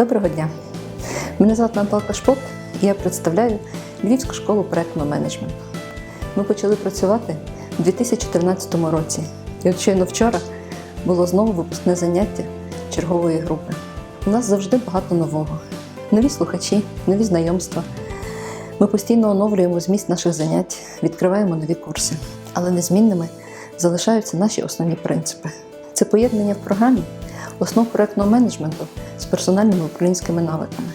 Доброго дня! Мене звати Наталка Шпок і я представляю Львівську школу проектного менеджменту. Ми почали працювати у 2014 році. І от щойно вчора було знову випускне заняття чергової групи. У нас завжди багато нового. Нові слухачі, нові знайомства. Ми постійно оновлюємо зміст наших занять, відкриваємо нові курси. Але незмінними залишаються наші основні принципи. Це поєднання в програмі основ проектного менеджменту з персональними управлінськими навиками.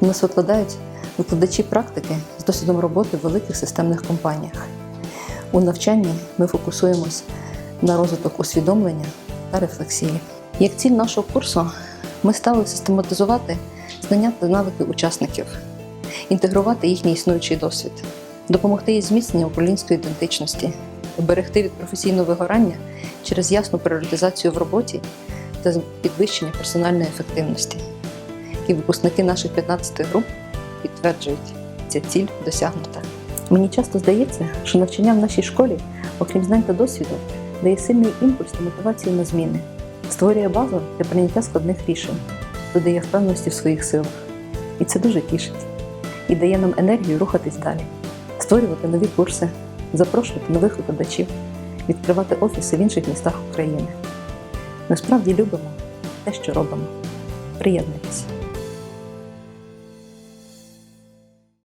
У нас викладають викладачі практики з досвідом роботи в великих системних компаніях. У навчанні ми фокусуємось на розвиток усвідомлення та рефлексії. Як ціль нашого курсу ми ставили систематизувати знання та навики учасників, інтегрувати їхній існуючий досвід, допомогти їй зміцненню управлінської ідентичності, берегти від професійного вигорання через ясну пріоритизацію в роботі та підвищення персональної ефективності. І випускники наших 15 груп підтверджують, ця ціль досягнута. Мені часто здається, що навчання в нашій школі, окрім знань та досвіду, дає сильний імпульс та мотивацію на зміни, створює базу для прийняття складних рішень, додає впевненості в своїх силах. І це дуже тішить і дає нам енергію рухатись далі, створювати нові курси, запрошувати нових викладачів, відкривати офіси в інших містах України. Ми справді любимо те, що робимо. Приєднуйтесь!